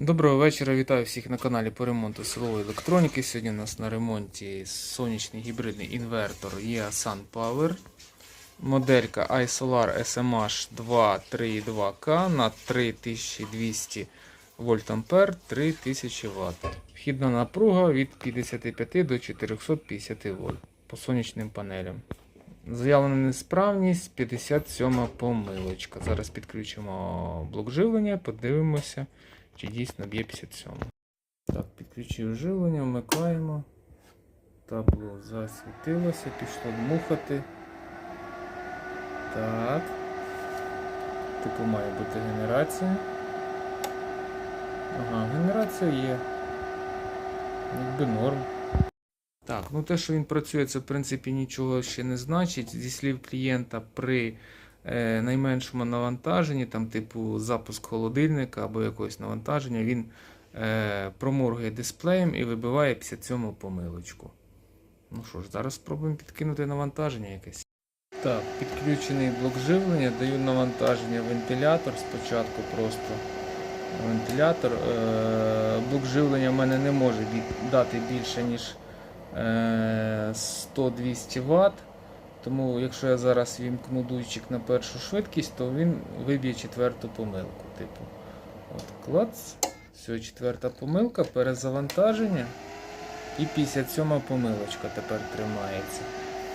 Доброго вечора, вітаю всіх на каналі по ремонту силової електроніки. Сьогодні у нас на ремонті сонячний гібридний інвертор EA Sun Power. Моделька iSolar SMH 232K на 3200 вольт ампер 3000 Вт. Вхідна напруга від 55 до 450 вольт по сонячним панелям. Заявлена несправність 57 помилочка. Зараз підключимо блок живлення, подивимося чи дійсно б'є 57. Так, підключив живлення, вмикаємо. Табло засвітилося, пішло дмухати. Так. Типу має бути генерація. Ага, генерація є. Якби норм. Так, ну те, що він працює, це в принципі нічого ще не значить. Зі слів клієнта при найменшому навантаженні, там, типу запуск холодильника або якогось навантаження, він е, проморгує дисплеєм і вибиває 57 помилочку. Ну що ж, зараз спробуємо підкинути навантаження якесь. Так, підключений блок живлення, даю навантаження вентилятор спочатку просто. Вентилятор. Е, блок живлення в мене не може дати більше, ніж е, 100-200 Вт. Тому якщо я зараз вімкну дуйчик на першу швидкість, то він виб'є четверту помилку. Типу. От клац. Все, четверта помилка, перезавантаження. І 57 помилочка тепер тримається.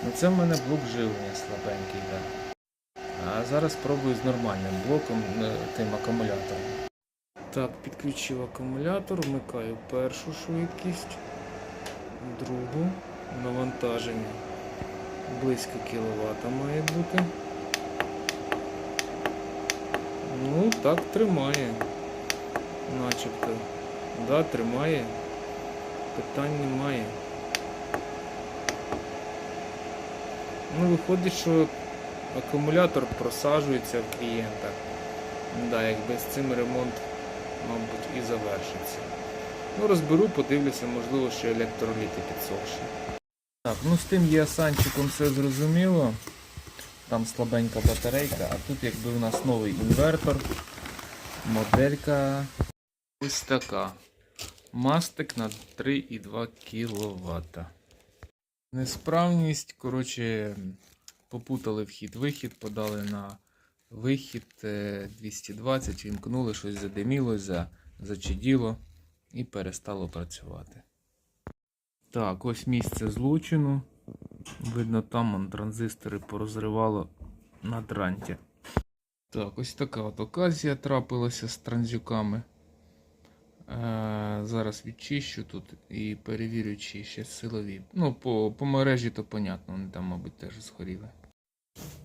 Ну це в мене блок живлення слабенький. Да. А зараз спробую з нормальним блоком, е, тим акумулятором. Так, підключив акумулятор, вмикаю першу швидкість, другу навантаження близько кіловата має бути. Ну, так тримає. Начебто. Да, тримає. Питань немає. Ну, виходить, що акумулятор просаджується в клієнта. Да, якби з цим ремонт, мабуть, і завершиться. Ну, розберу, подивлюся, можливо, ще електроліти підсохші. Так, ну з тим є санчиком все зрозуміло. Там слабенька батарейка, а тут якби у нас новий інвертор. Моделька ось така. Мастик на 3,2 кВт. Несправність, коротше, попутали вхід-вихід, подали на вихід е, 220, вімкнули, щось задиміло, за- зачаділо і перестало працювати. Так, ось місце злочину. Видно, там он, транзистори порозривало на дранті. Так, ось така от оказія трапилася з транзюками. Е, зараз відчищу тут і перевірю, чи ще силові. Ну, по, по мережі то понятно, вони там, мабуть, теж згоріли.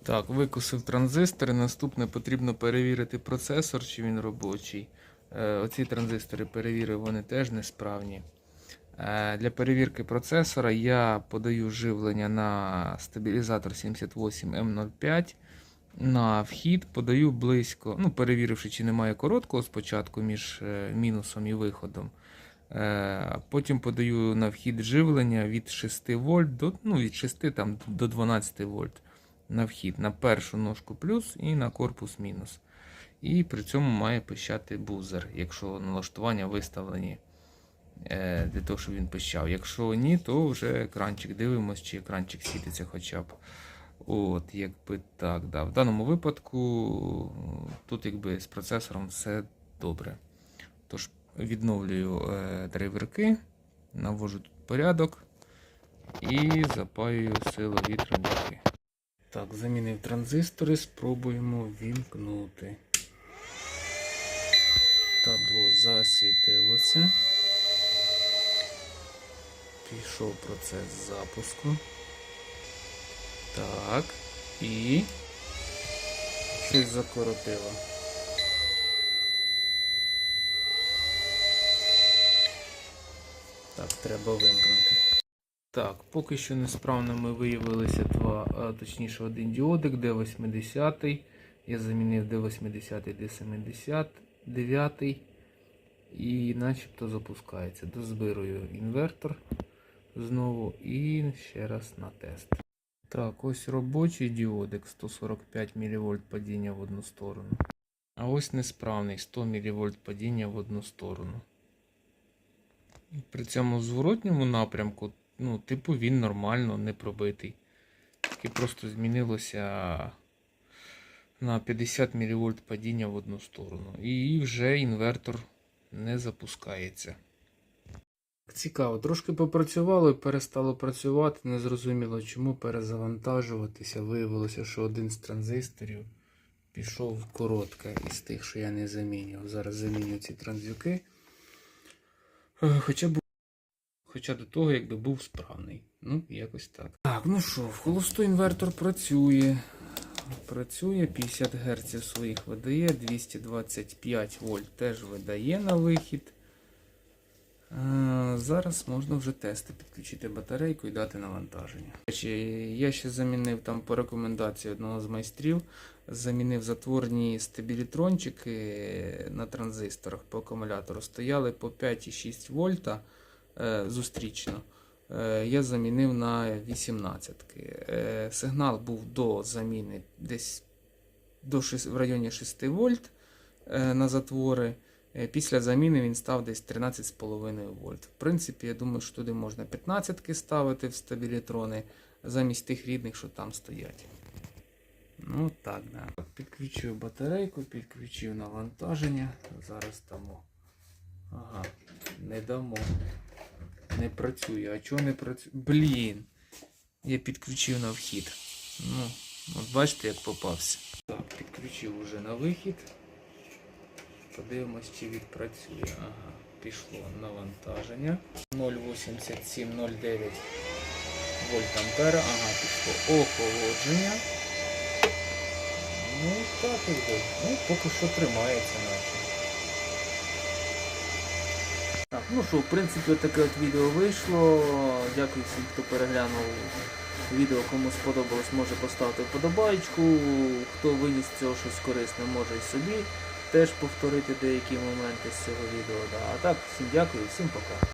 Так, викусив транзистори. Наступне потрібно перевірити процесор, чи він робочий. Е, оці транзистори перевірив, вони теж несправні. Е, Для перевірки процесора я подаю живлення на стабілізатор 78M05. На вхід подаю близько, ну, перевіривши, чи немає короткого спочатку між е, мінусом і виходом. Е, Потім подаю на вхід живлення від 6 вольт до, ну, від 6 там, до 12 вольт на вхід, на першу ножку плюс і на корпус мінус. І при цьому має пищати бузер, якщо налаштування виставлені для того, щоб він пищав. Якщо ні, то вже екранчик дивимось, чи екранчик світиться хоча б. От, якби так, да. В даному випадку тут якби з процесором все добре. Тож відновлюю е, драйверки, навожу тут порядок і запаюю силові транзистори. Так, замінив транзистори, спробуємо вімкнути. Табло засвітилося. Пішов процес запуску. Так. І. Щось закоротило. Так, треба вимкнути. Так, поки що несправними виявилися два, а, точніше один діодик D80. Я замінив D80 D70 9 і начебто запускається. Дозбирую інвертор знову і ще раз на тест. Так, ось робочий діодик 145 мВ падіння в одну сторону. А ось несправний 100 мВ падіння в одну сторону. При цьому зворотньому напрямку, ну, типу, він нормально не пробитий. Тільки просто змінилося на 50 мВ падіння в одну сторону. І вже інвертор не запускається. Цікаво, трошки попрацювало і перестало працювати. Незрозуміло чому перезавантажуватися. Виявилося, що один з транзисторів пішов коротка із тих, що я не замінював. Зараз заміню ці транзюки. Е, Хоча б Хоча до того, якби був справний. Ну, якось так. Так, ну що, в холосту інвертор працює. Працює 50 Гц своїх видає, 225 вольт теж видає на вихід. Е, Зараз можна вже тести, підключити батарейку і дати навантаження. Я ще замінив там по рекомендації одного з майстрів, замінив затворні стабілітрончики на транзисторах по акумулятору. Стояли по 5,6 вольта е, зустрічно. Е, Я замінив на 18. Е, Сигнал був до заміни десь до 6, в районі 6 вольт на затвори. Е, Після заміни він став десь 13,5 вольт. В принципі, я думаю, що туди можна 15 ставити в стабілітрони замість тих рідних, що там стоять. Ну так, да. Підключив батарейку, підключив навантаження. Зараз дамо. Ага, не дамо. Не працює. А чого не працює? Блін. Я підключив на вхід. Ну, от бачите, як попався. Так, підключив уже на вихід. Подивимось, чи відпрацює. Ага, пішло навантаження. 0,8709 вольт ампера. Ага, пішло охолодження. Ну, так якби. Ну, поки що тримається наче. Так, ну що, в принципі, таке от відео вийшло. Дякую всім, хто переглянув відео. Кому сподобалось, може поставити вподобайку. Хто виніс з цього щось корисне, може і собі теж повторити деякі моменти з цього відео. Да. А так, всім дякую, всім пока.